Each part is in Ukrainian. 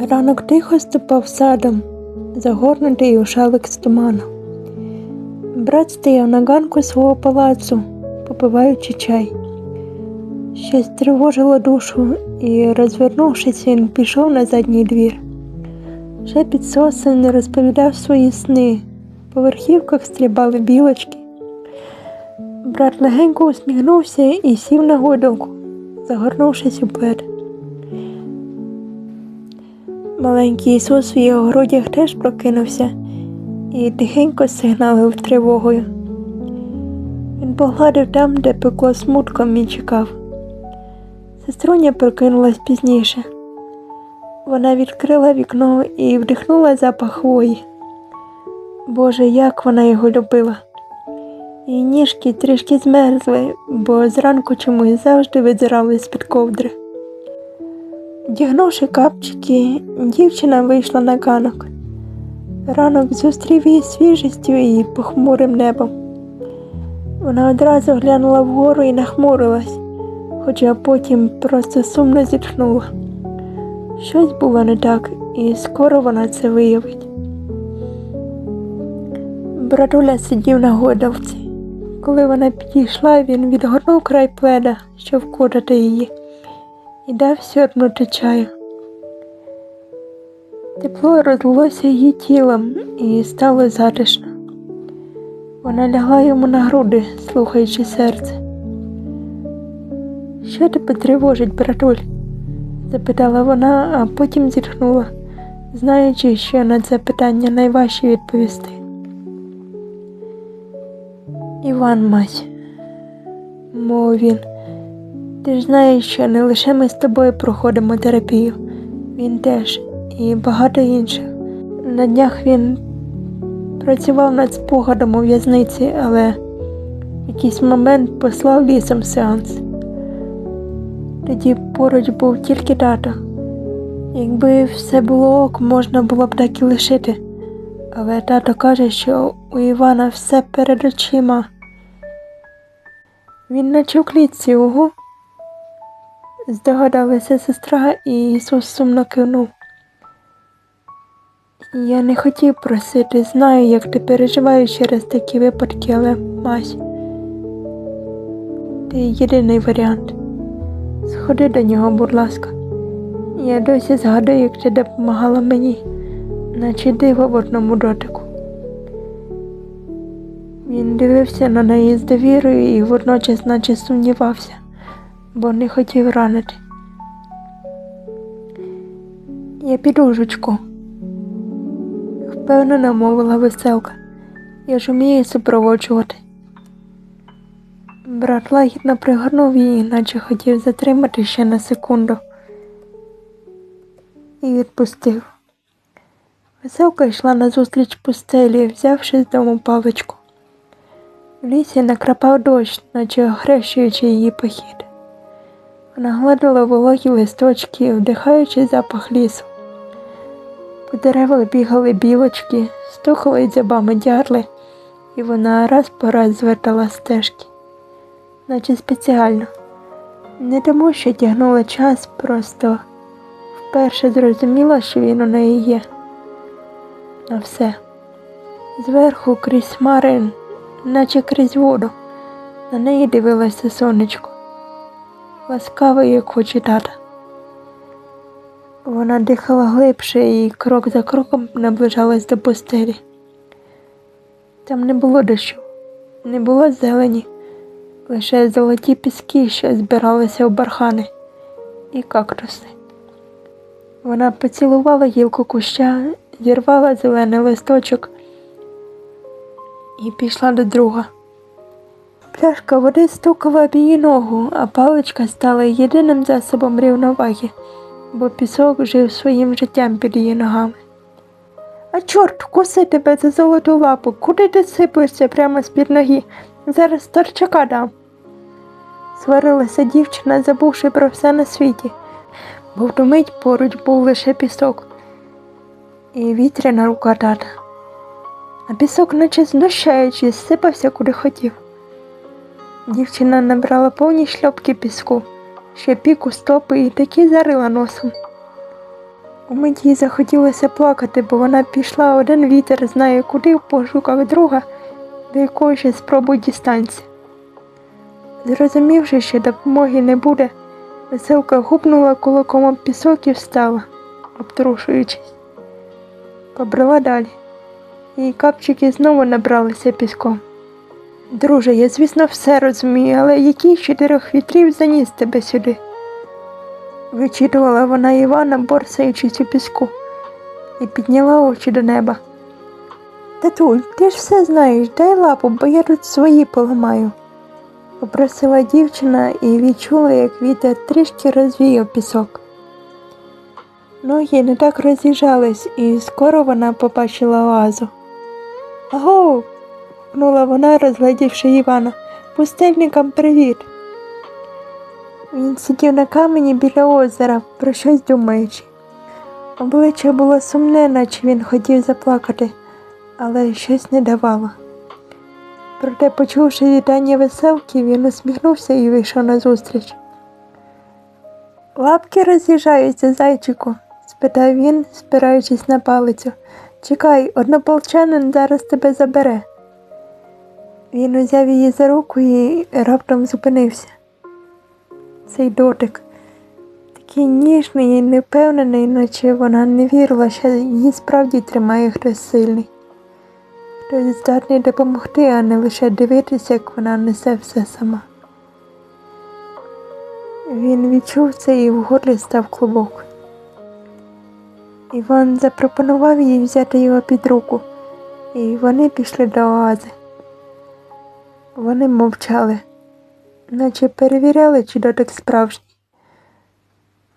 Ранок тихо ступав садом, загорнутий у шалик з туману. Брат стояв на ганку свого палацу, попиваючи чай. Щось тривожило душу, і, розвернувшись, він пішов на задній двір. Вже під сосен розповідав свої сни. По верхівках стрибали білочки. Брат легенько усміхнувся і сів на гойдалку, загорнувшись у плед. Маленький Ісус в його грудях теж прокинувся і тихенько сигналив тривогою. Він погладив там, де пекло смутком і чекав. Сеструня прокинулась пізніше. Вона відкрила вікно і вдихнула запах хвої. Боже, як вона його любила. Її ніжки трішки змерзли, бо зранку чомусь завжди видзирали з-під ковдри. Вдягнувши капчики, дівчина вийшла на ганок. Ранок зустрів її свіжістю і похмурим небом. Вона одразу глянула вгору і нахмурилась, хоча потім просто сумно зітхнула. Щось було не так, і скоро вона це виявить. Братуля сидів на гойдалці. Коли вона підійшла, він відгорнув край пледа, щоб вкутати її, і дав сьорбнути чаю. Тепло розлилося її тілом і стало затишно. Вона лягла йому на груди, слухаючи серце. Що тебе тривожить, братуль? запитала вона, а потім зітхнула, знаючи, що на це питання найважче відповісти. Іван мать, мовив він, ти ж знаєш, що не лише ми з тобою проходимо терапію, він теж і багато інших. На днях він працював над спогадом у в'язниці, але в якийсь момент послав лісом сеанс. Тоді поруч був тільки тато. Якби все було ок, можна було б так і лишити. Але тато каже, що у Івана все перед очима. Він наче в клітці угу. Здогадалася сестра, і Ісус сумно кивнув. Я не хотів просити, знаю, як ти переживаєш через такі випадки, але Мась, ти єдиний варіант. Сходи до нього, будь ласка. Я досі згадую, як ти допомагала мені, наче диво в одному дотику. Він дивився на неї з довірою і водночас наче сумнівався, бо не хотів ранити. Я піду, жучку, впевнено мовила веселка. Я ж умію супроводжувати. Брат лагідно пригорнув її, наче хотів затримати ще на секунду. І відпустив. Веселка йшла назустріч пустелі, взявши з дому паличку. В лісі накрапав дощ, наче охрещуючи її похід. Вона гладила вологі листочки, вдихаючи запах лісу. По деревах бігали білочки, стукали дзябами дятли, і вона раз по раз звертала стежки, наче спеціально. Не тому, що тягнула час, просто вперше зрозуміла, що він у неї є. На все. Зверху крізь хмари, наче крізь воду, на неї дивилося сонечко, ласкаве, як хоче тата. Вона дихала глибше і крок за кроком наближалась до пустелі. Там не було дощу, не було зелені, лише золоті піски, що збиралися в бархани, і кактуси. Вона поцілувала гілку куща, зірвала зелений листочок і пішла до друга. Пляшка води стукала об її ногу, а паличка стала єдиним засобом рівноваги, бо пісок жив своїм життям під її ногами. А чорт, коси тебе за золоту лапу, куди ти сиплешся прямо з-під ноги? Зараз торчака дам. Сварилася дівчина, забувши про все на світі, бо в мить поруч був лише пісок і вітряна рука тата. А пісок, наче знущаючись, сипався куди хотів. Дівчина набрала повні шльопки піску, ще піку стопи і таки зарила носом. Умить їй захотілося плакати, бо вона пішла один вітер знає куди в пошуках друга, до якої ще спробуй дістанься. Зрозумівши, що допомоги не буде, веселка гупнула кулаком об пісок і встала, обтрушуючись. Побрела далі. Її капчики знову набралися піском. Друже, я, звісно, все розумію, але який чотирьох вітрів заніс тебе сюди? Вичитувала вона Івана, борсаючись у піску, і підняла очі до неба. Татуль, ти ж все знаєш, дай лапу, бо я тут свої поламаю. Попросила дівчина і відчула, як вітер трішки розвіяв пісок. Ноги не так роз'їжджались, і скоро вона побачила оазу. Аго. Гукнула вона, розглядівши Івана. Пустельникам привіт. Він сидів на камені біля озера, про щось думаючи. Обличчя було сумне, наче він хотів заплакати, але щось не давало. Проте, почувши вітання веселки, він усміхнувся і вийшов назустріч. Лапки роз'їжджаються, зайчику? спитав він, спираючись на палицю. Чекай, однополчанин зараз тебе забере. Він узяв її за руку і раптом зупинився. Цей дотик, такий ніжний і невпевнений, наче вона не вірила, що її справді тримає хтось сильний. Хтось здатний допомогти, а не лише дивитися, як вона несе все сама. Він відчув це і в горлі став клубок. Іван запропонував їй взяти його під руку, і вони пішли до оази. Вони мовчали, наче перевіряли, чи дотик справжній.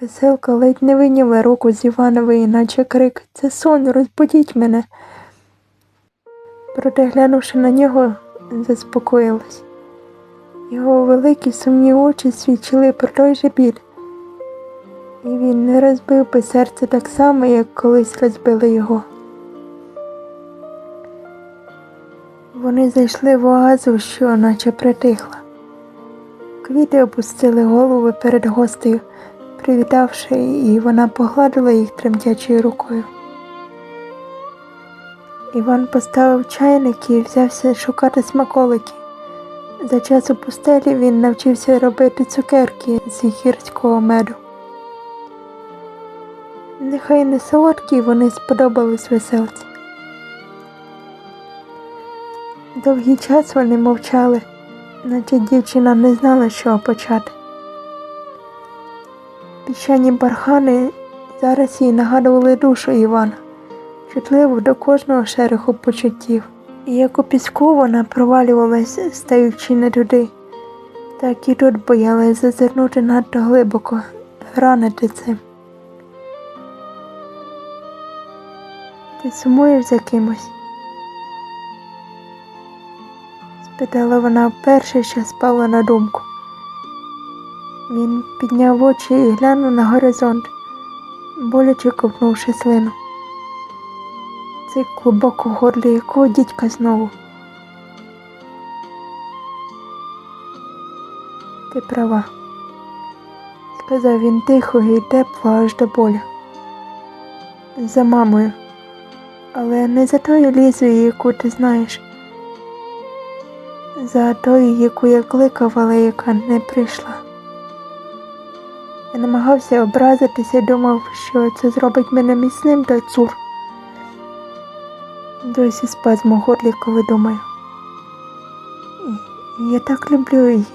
Веселка ледь не вийняла руку з Іванової, наче крик Це сон, розбудіть мене. Проте, глянувши на нього, заспокоїлась. Його великі сумні очі свідчили про той же біль. І він не розбив би серце так само, як колись розбили його. Вони зайшли в оазу, що наче притихла. Квіти опустили голови перед гостею, привітавши, і вона погладила їх тремтячою рукою. Іван поставив чайник і взявся шукати смаколики. За час у пустелі він навчився робити цукерки з гірського меду. Нехай не солодкі, вони сподобались веселці. Довгий час вони мовчали, наче дівчина не знала, що почати. Піщані бархани зараз їй нагадували душу Івана, чутливу до кожного шереху почуттів. І як у піску вона провалювалась, стаючи не туди, так і тут боялась зазирнути надто глибоко, ранити цим. Ти сумуєш за кимось? Спитала вона вперше, що спала на думку. Він підняв очі і глянув на горизонт, боляче ковнувши слину. Цей клубок у горлі якого дідька знову. Ти права, сказав він тихо і тепло аж до болю. За мамою, але не за тою лізою, яку ти знаєш, за тою, яку я кликав, але яка не прийшла. Я намагався образитися думав, що це зробить мене міцним та цур. Досі спазм у горлі, коли думаю. Я так люблю її.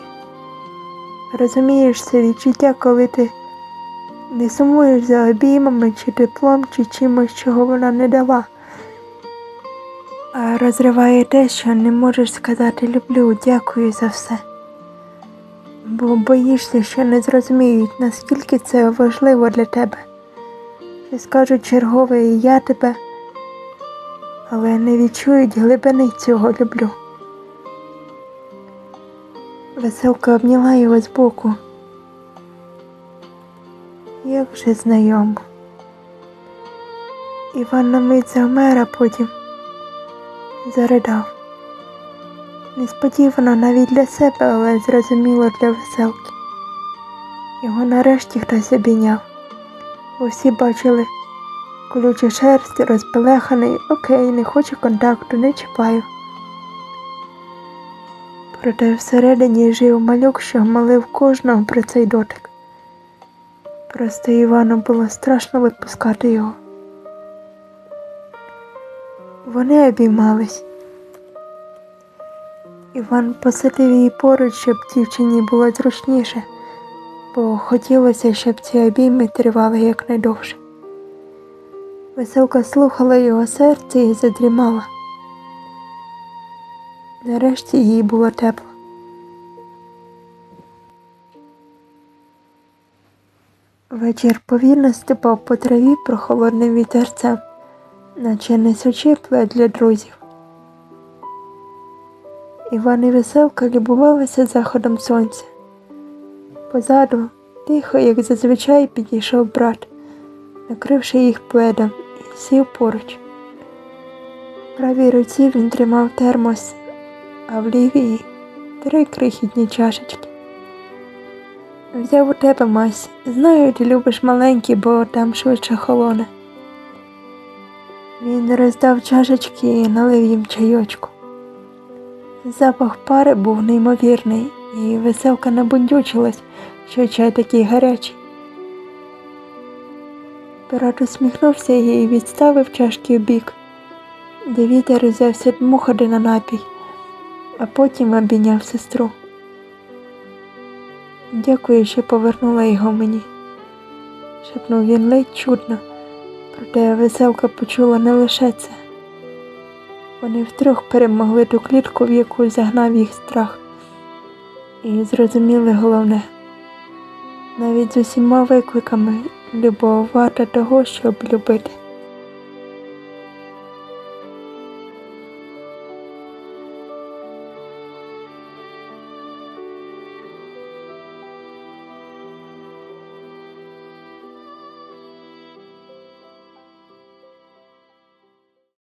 Розумієш це відчуття, коли ти не сумуєш за обіймами чи теплом, чи чимось, чого вона не дала. Розриває те, що не можеш сказати люблю, дякую за все. Бо боїшся, що не зрозуміють, наскільки це важливо для тебе. Що скажуть чергове і я тебе, але не відчують глибини цього люблю. Веселка обняла його збоку. Як вже знайомо. Іван на мить завмер, а потім заридав. Несподівано навіть для себе, але зрозуміло для веселки. Його нарешті хтось обійняв, бо всі бачили, Колюча шерсть, розпелеханий, окей, не хочу контакту, не чіпаю. Проте всередині жив малюк, що молив кожного про цей дотик. Просто Івану було страшно випускати його. Вони обіймались. Іван посадив її поруч, щоб дівчині було зручніше, бо хотілося, щоб ці обійми тривали якнайдовше. Веселка слухала його серце і задрімала. Нарешті їй було тепло. Вечір повільно ступав по траві прохолодним вітерцем, наче несучи плед для друзів. Іван і веселка любувалися заходом сонця. Позаду, тихо, як зазвичай, підійшов брат, накривши їх пледом, і сів поруч. В правій руці він тримав термос, а в лівій три крихітні чашечки. Взяв у тебе мась. Знаю, ти любиш маленькі, бо там швидше холоне. Він роздав чашечки і налив їм чайочку. Запах пари був неймовірний, і веселка набундючилась, що чай такий гарячий. Пират усміхнувся і відставив чашки в бік, де вітер узявся дмухати на напій, а потім обійняв сестру. Дякую, що повернула його мені, шепнув він ледь чутно, проте веселка почула не лише це. Вони втрьох перемогли ту клітку, в яку загнав їх страх, і зрозуміли головне. Навіть з усіма викликами любов варта того, щоб любити.